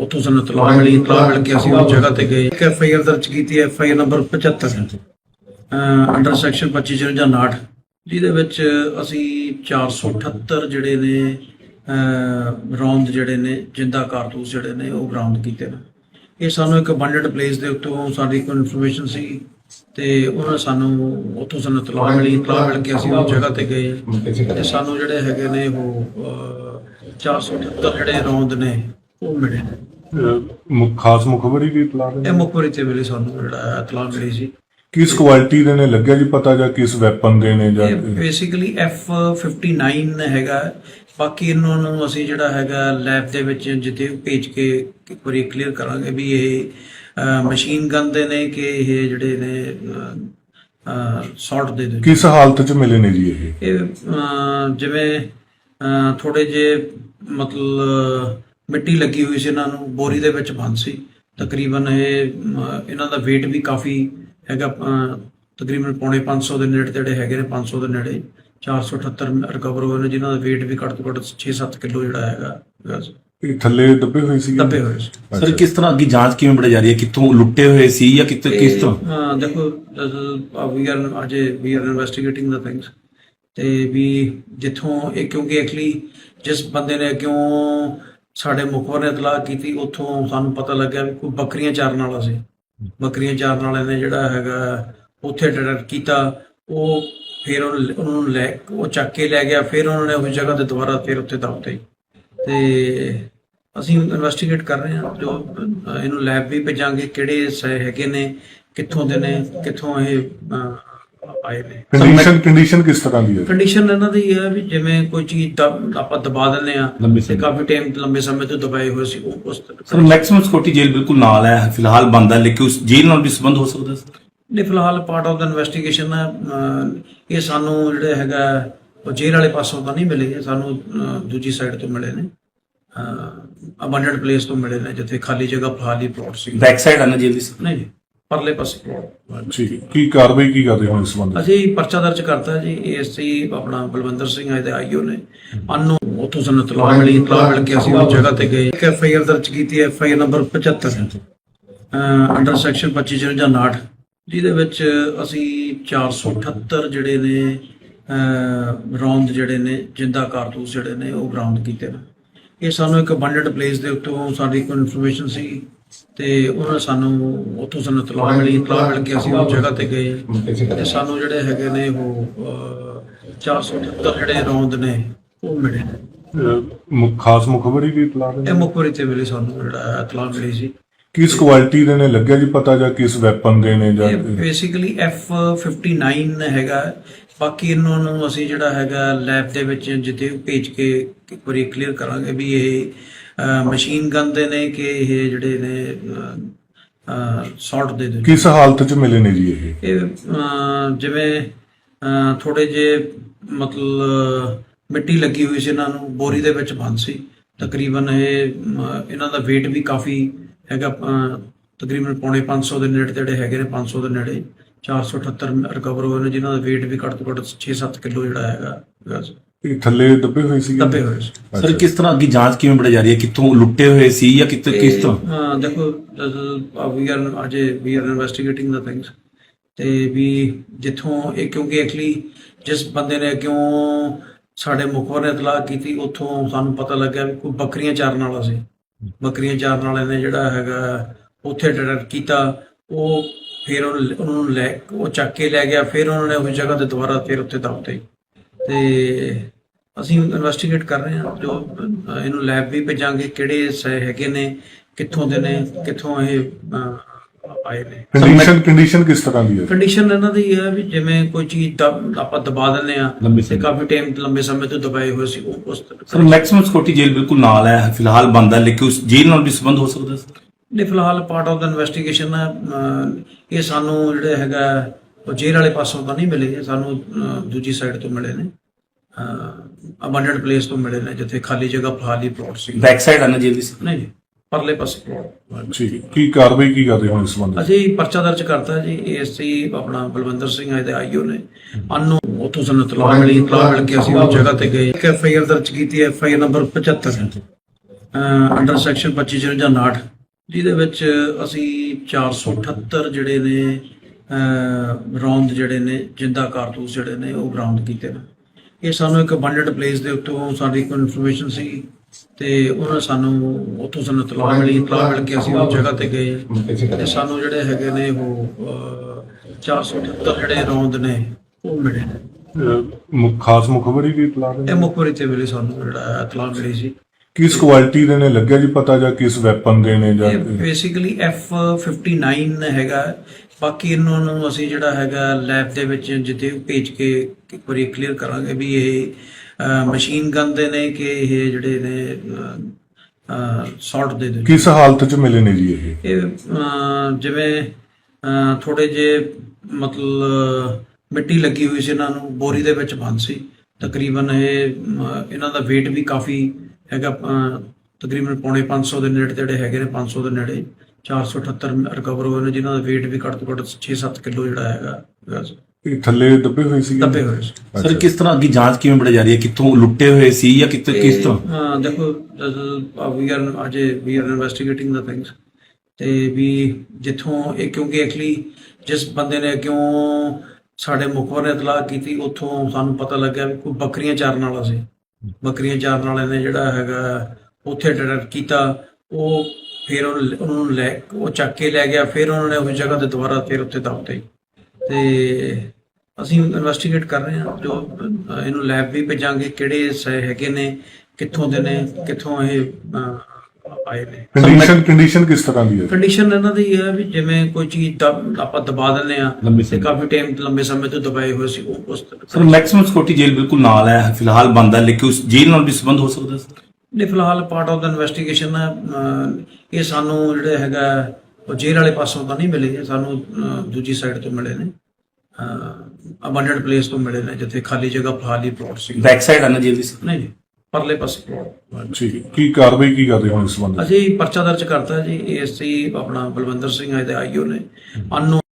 ਉੱਥੋਂ ਸਾਨੂੰ ਤਲਾਹ ਮਿਲੀ ਤਲਾਹ ਮਿਲ ਕੇ ਅਸੀਂ ਉਸ ਜਗ੍ਹਾ ਤੇ ਗਏ। ਇੱਕ ਐਫ ਆਈ ਆਰ ਦਰਜ ਕੀਤੀ F I R number 75 under section 2559 ਜਿਹਦੇ ਵਿੱਚ ਅਸੀਂ 478 ਜਿਹੜੇ ਨੇ ਰੌਂਦ ਜਿਹੜੇ ਨੇ ਜਿੰਦਾ ਕਾਰਤੂਸ ਜਿਹੜੇ ਨੇ ਉਹ ਬਰਾਮਦ ਕੀਤੇ ਨੇ। ਇਹ ਸਾਨੂੰ ਇੱਕ ਅਬੰਡੈਂਟ ਪਲੇਸ ਦੇ ਉੱਤੋਂ ਸਾਡੀ ਕੋਈ ਇਨਫੋਰਮੇਸ਼ਨ ਸੀ ਤੇ ਉਹਨਾਂ ਸਾਨੂੰ ਉੱਥੋਂ ਸਾਨੂੰ ਤਲਾਹ ਮਿਲੀ ਤਲਾਹ ਮਿਲ ਕੇ ਅਸੀਂ ਉਸ ਜਗ੍ਹਾ ਤੇ ਗਏ। ਤੇ ਸਾਨੂੰ ਜਿਹੜੇ ਹੈਗੇ ਨੇ ਉਹ ਅਹ, 478 ਜਿਹੜੇ ਰੌਂਦ ਨੇ ਉਹ ਮਿਲੇ ਨੇ ਅਹ ਮੁ- ਖਾਸ ਮੁਖਬਰੀ ਵੀ ਇਤਲਾਹ ਇਹ ਦੇ ਮੁਖਬਰੀ ਤੇ ਮਿਲੀ ਸਾਨੂੰ ਜਿਹੜਾ ਇਤਲਾਹ ਮਿਲੀ ਸੀ। ਕਿਸ ਕੁਆਲਿਟੀ ਦੇ ਨੇ ਲੱਗਿਆ ਜੀ ਪਤਾ ਜਾਂ ਕਿਸ ਵੈਪਨ ਦੇ ਨੇ ਜਾਂ ਇਹ ਬੇਸਿਕਲੀ F59 ਹੈਗਾ। ਬਾਕੀ ਇਹਨਾਂ ਨੂੰ ਅਸੀਂ ਜਿਹੜਾ ਹੈਗਾ ਲੈਬ ਦੇ ਵਿੱਚ ਜਿੱਥੇ ਭੇਜ ਕੇ ਇੱਕ ਵਾਰੀ ਕਲੀਅਰ ਕਰਾਂਗੇ ਵੀ ਇਹ ਮਸ਼ੀਨ ਗਨ ਦੇ ਨੇ ਕਿ ਇਹ ਜਿਹੜੇ ਨੇ ਸ਼ਾਰਟ ਦੇ ਦੇ ਕਿਸ ਹਾਲਤ 'ਚ ਮਿਲੇ ਨੇ ਜੀ ਇਹ? ਇਹ ਅਹ, ਜਿਵੇਂ ਥੋੜੇ ਜੇ ਮਤਲਬ ਮਿੱਟੀ ਲੱਗੀ ਹੋਈ ਸੀ ਇਹਨਾਂ ਨੂੰ ਬੋਰੀ ਦੇ ਵਿੱਚ ਬੰਦ ਸੀ। ਤਕਰੀਬਨ ਇਹ ਇਹਨਾਂ ਦਾ weight ਵੀ ਕਾਫੀ ਹੈਗਾ ਤਕਰੀਬਨ ਪੌਣੇ 500 ਦੇ ਨੇੜੇ ਤੇੜੇ ਹੈਗੇ ਨੇ 500 ਦੇ ਨੇੜੇ। 478 ਰਿਕਵਰ ਹੋਏ ਨੇ ਜਿਨ੍ਹਾਂ ਦਾ weight ਵੀ ਘੱਟ ਤੋਂ ਘੱਟ 6-7 ਕਿਲੋ ਜਿਹੜਾ ਹੈਗਾ। ਇਹ ਥੱਲੇ ਦੱਬੇ ਹੋਏ ਸੀ ਦੱਬੇ ਹੋਏ ਸੀ। ਸਰ ਕਿਸ ਤਰ੍ਹਾਂ ਅੱਗੇ ਜਾਂਚ ਕਿਵੇਂ ਬੜੀ ਜਾ ਰਹੀ ਹੈ? ਕਿੱਥੋਂ ਲੁੱਟੇ ਹੋਏ ਸੀ ਜਾਂ ਕਿੱਥੇ ਕਿਸ ਤਰ੍ਹਾਂ? ਹਾਂ ਦੇਖੋ we are Ajay we are investigating the things ਤੇ ਵੀ ਜਿੱਥੋਂ ਇਹ ਕਿਉਂਕਿ ਐਕਚੁਅਲੀ ਜਿਸ ਬੰਦੇ ਨੇ ਕਿਉਂ ਸਾਡੇ ਮੁਖਬਰ ਨੇ ਇਤਲਾਹ ਕੀਤੀ, ਉੱਥੋਂ ਸਾਨੂੰ ਪਤਾ ਲੱਗਿਆ ਵੀ ਕੋਈ ਬੱਕਰੀਆਂ ਚਾਰਨ ਵਾਲਾ ਸੀ। ਬੱਕਰੀਆਂ ਚਾਰਨ ਵਾਲੇ ਨੇ ਜਿਹੜਾ ਹੈਗਾ, ਉੱਥੇ ਡਿਟੈਕਟ ਕੀਤਾ, ਉਹ ਫਿਰ ਉਹਨੂੰ ਲੈ ਉਹ ਚੱਕ ਕੇ ਲੈ ਗਿਆ, ਫਿਰ ਉਹਨਾਂ ਨੇ ਉਸ ਜਗ੍ਹਾ ਤੇ ਦੁਬਾਰਾ ਫਿਰ ਉੱਥੇ ਦੱਬਤੇ ਤੇ ਅਸੀਂ ਇਨਵੈਸਟੀਗੇਟ ਕਰ ਰਹੇ ਹਾਂ, ਜੋ ਇਹਨੂੰ ਲੈਬ ਵੀ ਭੇਜਾਂਗੇ, ਕਿਹੜੇ ਸ- ਹੈਗੇ ਨੇ, ਕਿੱਥੋਂ ਦੇ ਨੇ, ਕਿੱਥੋਂ ਇਹ ਆਏ ਨੇ। ਕੰਡੀਸ਼ਨ ਕੰਡੀਸ਼ਨ ਕਿਸ ਤਰ੍ਹਾਂ ਦੀ ਹੈ? ਕੰਡੀਸ਼ਨ ਇਹਨਾਂ ਦੀ ਹੈ ਵੀ ਜਿਵੇਂ ਕੋਈ ਚੀਜ਼ ਦਬ- ਆਪਾਂ ਦਬਾ ਦਿੰਦੇ ਆ ਤੇ ਕਾਫੀ ਟਾਈਮ ਲੰਬੇ ਸਮੇਂ ਤੋਂ ਦਬਾਏ ਹੋਏ ਸੀ ਉਹ ਉਸ ਤਰ੍ਹਾਂ ਸਰ ਮੈਕਸਿਮਮ ਸਿਕਿਉਰਿਟੀ ਜੇਲ੍ਹ ਬਿਲਕੁਲ ਨਾਲ ਹੈ ਫਿਲਹਾਲ ਬੰਦ ਹੈ ਲੇਕਿਨ ਉਸ ਜੇਲ੍ਹ ਨਾਲ ਵੀ ਸੰਬੰਧ ਹੋ ਸਕਦਾ ਸਰ? ਨਹੀਂ ਫਿਲਹਾਲ ਪਾਰਟ ਆਫ ਦਾ ਇਨਵੈਸਟੀਗੇਸ਼ਨ ਹੈ ਇਹ ਸਾਨੂੰ ਜਿਹੜੇ ਹੈਗਾ ਉਹ ਜੇਲ੍ਹ ਵਾਲੇ ਪਾਸੋਂ ਤਾਂ ਨਹੀਂ ਮਿਲੇ ਸਾਨੂੰ ਦੂਜੀ ਸਾਈਡ ਤੋਂ ਮਿਲੇ ਨੇ। ਅਬੰਡੈਂਟ ਪਲੇਸ ਤੋਂ ਮਿਲੇ ਨੇ ਜਿੱਥੇ ਖਾਲੀ ਜਗ੍ਹਾ ਖਾਲੀ ਪਲਾਟ ਸੀ। ਬੈਕ ਸਾਈਡ ਆਣਾ ਜੇਲ੍ਹ ਦੀ ਨਹੀਂ ਜੀ। ਪਰਲੇ ਪਾਸੇ। ਠੀਕ। ਕੀ ਕਾਰਵਾਈ ਕੀ ਕਰਦੇ ਹੋ ਇਸ ਸੰਬੰਧ ਵਿੱਚ? ਅਸੀਂ ਪਰਚਾ ਦਰਜ ਕਰਤਾ ਜੀ। ਏਐਸਸੀ ਆਪਣਾ ਬਲਵੰਦਰ ਸਿੰਘ ਆਏ ਤੇ ਆਈਓ ਨੇ। ਅਨੂ ਉੱਥੋਂ ਸਾਨੂੰ ਤਲਾਹ ਮਿਲੀ। ਤਲਾਹ ਮਿਲ ਕੇ ਅਸੀਂ ਉਸ ਜਗ੍ਹਾ ਤੇ ਗਏ। ਇੱਕ ਐਫ ਆਈ ਆਰ ਦਰਜ ਕੀਤੀ F I R number 75 under section 2559 ਜਿਹਦੇ ਵਿੱਚ ਅਸੀਂ 478 ਜਿਹੜੇ ਨੇ ਰੌਂਦ ਜਿਹੜੇ ਨੇ ਜਿੰਦਾ ਕਾਰਤੂਸ ਜਿਹੜੇ ਨੇ ਉਹ ਬਰਾਮਦ ਕੀਤੇ ਨੇ। ਇਹ ਸਾਨੂੰ ਇੱਕ ਅਬੰਡੈਂਟ ਪਲੇਸ ਦੇ ਉੱਤੋਂ ਸਾਡੀ ਕੋਈ ਇਨਫੋਰਮੇਸ਼ਨ ਸੀ। ਤੇ ਉਹਨਾਂ ਸਾਨੂੰ ਉੱਥੋਂ ਸਾਨੂੰ ਤਲਾਹ ਮਿਲੀ ਤਲਾਹ ਮਿਲ ਕੇ ਅਸੀਂ ਉਸ ਜਗ੍ਹਾ ਤੇ ਗਏ। ਤੇ ਸਾਨੂੰ ਜਿਹੜੇ ਹੈਗੇ ਨੇ ਉਹ ਅਹ, 478 ਜਿਹੜੇ ਰੌਂਦ ਨੇ ਉਹ ਮਿਲੇ। ਨੇ ਖਾਸ ਮੁਖਬਰੀ ਵੀ ਇਤਲਾਹ ਦੇ ਇਹ ਮੁਖਬਰੀ ਤੇ ਮਿਲੀ ਸਾਨੂੰ ਜਿਹੜਾ ਇਤਲਾਹ ਮਿਲੀ ਸੀ। ਕਿਸ ਕੁਆਲਿਟੀ ਦੇ ਨੇ ਲੱਗਿਆ ਜੀ ਪਤਾ ਜਾਂ ਕਿਸ ਵੈਪਨ ਦੇ ਨੇ ਜਾਂ ਬੇਸਿਕਲੀ F59 ਹੈਗਾ। ਬਾਕੀ ਇਹਨਾਂ ਨੂੰ ਅਸੀਂ ਜਿਹੜਾ ਹੈਗਾ ਲੈਬ ਦੇ ਵਿੱਚ ਜਿੱਥੇ ਭੇਜ ਕੇ ਇੱਕ ਵਾਰੀ ਕਲੀਅਰ ਕਰਾਂਗੇ ਵੀ ਇਹ ਮਸ਼ੀਨ ਗਨ ਦੇ ਨੇ ਕਿ ਇਹ ਜਿਹੜੇ ਨੇ ਸ਼ਾਰਟ ਦੇ ਦੇ ਕਿਸ ਹਾਲਤ 'ਚ ਮਿਲੇ ਨੇ ਜੀ ਇਹ? ਇਹ ਅਹ, ਜਿਵੇਂ ਥੋੜੇ ਜੇ ਮਤਲਬ ਮਿੱਟੀ ਲੱਗੀ ਹੋਈ ਸੀ ਇਹਨਾਂ ਨੂੰ ਬੋਰੀ ਦੇ ਵਿੱਚ ਬੰਦ ਸੀ। ਤਕਰੀਬਨ ਇਹ ਇਹਨਾਂ ਦਾ weight ਵੀ ਕਾਫੀ ਹੈਗਾ ਅਹ, ਤਕਰੀਬਨ ਪੌਣੇ 500 ਦੇ ਨੇੜੇ ਤੇੜੇ ਹੈਗੇ ਨੇ 500 ਦੇ ਨੇੜੇ। 478 ਰਿਕਵਰ ਹੋਏ ਨੇ ਜਿਨ੍ਹਾਂ ਦਾ weight ਵੀ ਘੱਟ ਤੋਂ ਘੱਟ 6-7 ਕਿਲੋ ਜਿਹੜਾ ਹੈਗਾ ਹੈਗਾ ਸੀ। ਇਹ ਥੱਲੇ ਦੱਬੇ ਹੋਏ ਸੀ ਦੱਬੇ ਹੋਏ ਸੀ। ਸਰ ਕਿਸ ਤਰ੍ਹਾਂ ਅੱਗੇ ਜਾਂਚ ਕਿਵੇਂ ਬੜੀ ਜਾ ਰਹੀ ਹੈ? ਕਿੱਥੋਂ ਲੁੱਟੇ ਹੋਏ ਸੀ ਜਾਂ ਕਿੱਥੇ ਕਿਸ ਤਰ੍ਹਾਂ? ਹਾਂ ਦੇਖੋ we are Ajay we are investigating the things ਤੇ ਵੀ ਜਿੱਥੋਂ ਇਹ ਕਿਉਂਕਿ ਐਕਚੁਅਲੀ ਜਿਸ ਬੰਦੇ ਨੇ ਕਿਉਂ ਸਾਡੇ ਮੁਖਬਰ ਨੇ ਇਤਲਾਹ ਕੀਤੀ ਉੱਥੋਂ ਸਾਨੂੰ ਪਤਾ ਲੱਗਿਆ ਵੀ ਕੋਈ ਬੱਕਰੀਆਂ ਚਾਰਨ ਵਾਲਾ ਸੀ। ਬੱਕਰੀਆਂ ਚਾਰਨ ਵਾਲੇ ਨੇ ਜਿਹੜਾ ਹੈਗਾ ਉੱਥੇ ਡਿਟੈਕਟ ਕੀਤਾ। ਉਹ ਫਿਰ ਉਹਨੂੰ ਉਹਨਾਂ ਨੂੰ ਲੈ ਉਹ ਚੱਕ ਕੇ ਲੈ ਗਿਆ ਫਿਰ ਉਹਨਾਂ ਨੇ ਉਸ ਜਗ੍ਹਾ ਤੇ ਦੁਬਾਰਾ ਫਿਰ ਉੱਥੇ ਦੱਬਤੇ ਤੇ ਅਸੀਂ ਇਨਵੈਸਟੀਗੇਟ ਕਰ ਰਹੇ ਹਾਂ ਜੋ ਇਹਨੂੰ ਲੈਬ ਵੀ ਭੇਜਾਂਗੇ ਕਿਹੜੇ ਸ- ਹੈਗੇ ਨੇ ਕਿੱਥੋਂ ਦੇ ਨੇ ਕਿੱਥੋਂ ਇਹ ਆਏ ਨੇ। ਕੰਡੀਸ਼ਨ ਕੰਡੀਸ਼ਨ ਕਿਸ ਤਰ੍ਹਾਂ ਦੀ ਹੈ? ਕੰਡੀਸ਼ਨ ਇਹਨਾਂ ਦੀ ਹੈ ਵੀ ਜਿਵੇਂ ਕੋਈ ਚੀਜ਼ ਦਬ- ਆਪਾਂ ਦਬਾ ਦਿੰਦੇ ਆ ਤੇ ਕਾਫੀ ਟਾਈਮ ਲੰਬੇ ਸਮੇਂ ਤੋਂ ਦਬਾਏ ਹੋਏ ਸੀ ਉਹ ਉਸ ਤਰ੍ਹਾਂ। ਸਰ ਮੈਕਸਿਮਮ ਸਿਕਿਉਰਿਟੀ ਜੇਲ੍ਹ ਬਿਲਕੁਲ ਨਾਲ ਹੈ ਫਿਲਹਾਲ ਬੰਦ ਹੈ ਲੇਕਿਨ ਉਸ ਜੇਲ੍ਹ ਨਾਲ ਵੀ ਸੰਬੰਧ ਹੋ ਸਕਦਾ ਸਰ? ਨਹੀਂ ਫਿਲਹਾਲ ਪਾਰਟ ਆਫ ਦਾ ਇਨਵੈਸਟੀਗੇਸ਼ਨ ਹੈ ਇਹ ਸਾਨੂੰ ਜਿਹੜੇ ਹੈਗਾ ਉਹ ਜੇਲ੍ਹ ਵਾਲੇ ਪਾਸੋਂ ਤਾਂ ਨਹੀਂ ਮਿਲੇ ਸਾਨੂੰ ਦੂਜੀ ਸਾਈਡ ਤੋਂ ਮਿਲੇ ਨੇ। ਅਬੰਡੈਂਟ ਪਲੇਸ ਤੋਂ ਮਿਲੇ ਨੇ ਜਿੱਥੇ ਖਾਲੀ ਜਗ੍ਹਾ ਖਾਲੀ ਪਲਾਟ ਸੀ। ਬੈਕ ਸਾਈਡ ਆਣਾ ਜੇਲ੍ਹ ਦੀ? ਸਰ ਨਹੀਂ ਜੀ ਪਰਲੇ ਪਾਸੇ ਪਲਾਟ ਠੀਕ। ਕੀ ਕਾਰਵਾਈ ਕੀ ਕਰਦੇ ਹੋ ਇਸ ਸੰਬੰਧ? ਅਸੀਂ ਪਰਚਾ ਦਰਜ ਕਰਤਾ ਜੀ ਏਐਸਸੀ ਆਪਣਾ ਬਲਵੰਦਰ ਸਿੰਘ ਆਏ ਤੇ ਆਈਓ ਨੇ। ਅਨੂ ਉੱਥੋਂ ਸਾਨੂੰ ਤਲਾਹ ਮਿਲੀ ਤਲਾਹ ਮਿਲ ਕੇ ਅਸੀਂ ਉਸ ਜਗ੍ਹਾ ਤੇ ਗਏ। ਇੱਕ ਐਫ ਆਈ ਆਰ ਦਰਜ ਕੀਤੀ F I R number 75 under section 2559 ਜਿਹਦੇ ਵਿੱਚ ਅਸੀਂ 478 ਜਿਹੜੇ ਨੇ ਰੌਂਦ ਜਿਹੜੇ ਨੇ ਜਿੰਦਾ ਕਾਰਤੂਸ ਜਿਹੜੇ ਨੇ ਉਹ ਬਰਾਮਦ ਕੀਤੇ ਨੇ। ਇਹ ਸਾਨੂੰ ਇੱਕ ਅਬੰਡੈਂਟ ਪਲੇਸ ਦੇ ਉੱਤੋਂ ਸਾਡੀ ਕੋਈ ਇਨਫੋਰਮੇਸ਼ਨ ਸੀ ਤੇ ਉਹਨਾਂ ਸਾਨੂੰ ਉੱਥੋਂ ਸਾਨੂੰ ਇਤਲਾਹ ਮਿਲੀ ਇਤਲਾਹ ਮਿਲ ਕੇ ਅਸੀਂ ਉਸ ਜਗ੍ਹਾ ਤੇ ਗਏ। ਤੇ ਸਾਨੂੰ ਜਿਹੜੇ ਹੈਗੇ ਨੇ ਉਹ ਅਹ, 478 ਜਿਹੜੇ ਰੌਂਦ ਨੇ ਉਹ ਮਿਲੇ ਨੇ। ਖਾਸ ਮੁਖਬਰੀ ਵੀ ਇਤਲਾਹ ਇਹ ਮੁਖਬਰੀ ਤੇ ਵੇਲੇ ਸਾਨੂੰ ਜਿਹੜਾ ਇਤਲਾਹ ਮਿਲੀ ਸੀ। ਕਿਸ ਕੁਆਲਿਟੀ ਦੇ ਨੇ ਲੱਗਿਆ ਜੀ ਪਤਾ ਜਾਂ ਕਿਸ ਵੈਪਨ ਦੇ ਨੇ ਜਾਂ ਬੇਸਿਕਲੀ F59 ਹੈਗਾ। ਬਾਕੀ ਇਹਨਾਂ ਨੂੰ ਅਸੀਂ ਜਿਹੜਾ ਹੈਗਾ ਲੈਬ ਦੇ ਵਿੱਚ ਜਿੱਥੇ ਭੇਜ ਕੇ ਇੱਕ ਵਾਰੀ ਕਲੀਅਰ ਕਰਾਂਗੇ ਵੀ ਇਹ ਮਸ਼ੀਨ ਗਨ ਦੇ ਨੇ ਕਿ ਇਹ ਜਿਹੜੇ ਨੇ ਸੌਲਟ ਦੇ ਨੇ। ਕਿਸ ਹਾਲਤ 'ਚ ਮਿਲੇ ਨੇ ਜੀ ਇਹ? ਇਹ ਜਿਵੇਂ ਥੋੜੇ ਜੇ ਮਤਲਬ ਮਿੱਟੀ ਲੱਗੀ ਹੋਈ ਸੀ ਇਹਨਾਂ ਨੂੰ ਬੋਰੀ ਦੇ ਵਿੱਚ ਬੰਦ ਸੀ। ਤਕਰੀਬਨ ਇਹ ਇਹਨਾਂ ਦਾ weight ਵੀ ਕਾਫੀ ਹੈਗਾ ਤਕਰੀਬਨ ਪੌਣੇ 500 ਦੇ ਨੇੜੇ ਤੇੜੇ ਹੈਗੇ ਨੇ 500 ਦੇ ਨੇੜੇ। 478 ਰਿਕਵਰ ਹੋਏ ਨੇ ਜਿਨ੍ਹਾਂ ਦਾ weight ਵੀ ਘੱਟ ਤੋਂ ਘੱਟ 6-7 ਕਿਲੋ ਜਿਹੜਾ ਹੈਗਾ। ਇਹ ਥੱਲੇ ਦੱਬੇ ਹੋਏ ਸੀ ਦੱਬੇ ਹੋਏ ਸਰ ਕਿਸ ਤਰ੍ਹਾਂ ਅੱਗੇ ਜਾਂਚ ਕਿਵੇਂ ਬੜੀ ਜਾ ਰਹੀ ਹੈ? ਕਿੱਥੋਂ ਲੁੱਟੇ ਹੋਏ ਸੀ ਜਾਂ ਕਿੱਥੇ ਕਿਸ ਤਰ੍ਹਾਂ? ਹਾਂ ਦੇਖੋ we are Ajay we are investigating the things ਤੇ ਵੀ ਜਿੱਥੋਂ ਇਹ ਕਿਉਂਕਿ ਐਕਚੁਅਲੀ ਜਿਸ ਬੰਦੇ ਨੇ ਕਿਉਂ ਸਾਡੇ ਮੁਖਬਰ ਨੇ ਇਤਲਾਹ ਕੀਤੀ ਉੱਥੋਂ ਸਾਨੂੰ ਪਤਾ ਲੱਗਿਆ ਵੀ ਕੋਈ ਬੱਕਰੀਆਂ ਚਾਰਨ ਵਾਲਾ ਸੀ। ਬੱਕਰੀਆਂ ਚਾਰਨ ਵਾਲੇ ਨੇ ਜਿਹੜਾ ਹੈਗਾ ਉੱਥੇ ਡਿਟੈਕਟ ਕੀਤਾ, ਉਹ ਫਿਰ ਉਹਨੂੰ ਲੈ ਉਹ ਚੱਕ ਕੇ ਲੈ ਗਿਆ, ਫਿਰ ਉਹਨਾਂ ਨੇ ਉਸ ਜਗ੍ਹਾ ਤੇ ਦੁਬਾਰਾ ਫਿਰ ਉੱਥੇ ਦੱਬਤੇ ਤੇ ਅਸੀਂ ਇਨਵੈਸਟੀਗੇਟ ਕਰ ਰਹੇ ਹਾਂ, ਜੋ ਇਹਨੂੰ ਲੈਬ ਵੀ ਭੇਜਾਂਗੇ, ਕਿਹੜੇ ਹੈਗੇ ਨੇ, ਕਿੱਥੋਂ ਦੇ ਨੇ, ਕਿੱਥੋਂ ਇਹ ਆਏ ਨੇ। ਕੰਡੀਸ਼ਨ ਕੰਡੀਸ਼ਨ ਕਿਸ ਤਰ੍ਹਾਂ ਦੀ ਹੈ? ਕੰਡੀਸ਼ਨ ਇਹਨਾਂ ਦੀ ਇਹ ਹੈ ਵੀ ਜਿਵੇਂ ਕੋਈ ਚੀਜ਼ ਦਬ- ਆਪਾਂ ਦਬਾ ਦਿੰਦੇ ਆ ਤੇ। ਕਾਫੀ ਟਾਈਮ ਲੰਬੇ ਸਮੇਂ ਤੋਂ ਦਬਾਏ ਹੋਏ ਸੀ ਉਹ ਉਸ ਤਰ੍ਹਾਂ। ਸਰ ਮੈਕਸਿਮਮ ਸਿਕਿਉਰਿਟੀ ਜੇਲ੍ਹ ਬਿਲਕੁਲ ਨਾਲ ਹੈ ਫਿਲਹਾਲ ਬੰਦ ਹੈ ਲੇਕਿਨ ਉਸ ਜੇਲ੍ਹ ਨਾਲ ਵੀ ਸੰਬੰਧ ਹੋ ਸਕਦਾ ਸਰ? ਨੇ ਫਿਲਹਾਲ ਪਾਰਟ ਆਫ ਦਾ ਇਨਵੈਸਟੀਗੇਸ਼ਨ ਇਹ ਸਾਨੂੰ ਜਿਹੜੇ ਹੈਗਾ ਉਹ ਜੇਲ੍ਹ ਵਾਲੇ ਪਾਸੋਂ ਤਾਂ ਨਹੀਂ ਮਿਲੇ ਸਾਨੂੰ ਦੂਜੀ ਸਾਈਡ ਤੋਂ ਮਿਲੇ ਨੇ। ਅਬੰਡੈਂਟ ਪਲੇਸ ਤੋਂ ਮਿਲੇ ਨੇ ਜਿੱਥੇ ਖਾਲੀ ਜਗ੍ਹਾ ਖਾਲੀ ਪਲਾਟ ਸੀ। ਬੈਕ ਸਾਈਡ ਆਣਾ ਜੇਲ੍ਹ ਦੀ ਸਰ? ਨਹੀਂ ਜੀ। ਪਰਲੇ ਪਾਸੇ ਹੈ। ਕੀ ਕਾਰਵਾਈ ਕੀ ਕਰਦੇ ਹੋ ਇਸ ਸੰਬੰਧ 'ਚ? ਅਸੀਂ ਪਰਚਾ ਦਰਜ ਕਰਤਾ ਜੀ ਏਐਸਸੀ ਆਪਣਾ ਬਲਵੰਦਰ ਸਿੰਘ ਹੈ ਤੇ ਆਈਓ ਨੇ ਅਨਨੋਨ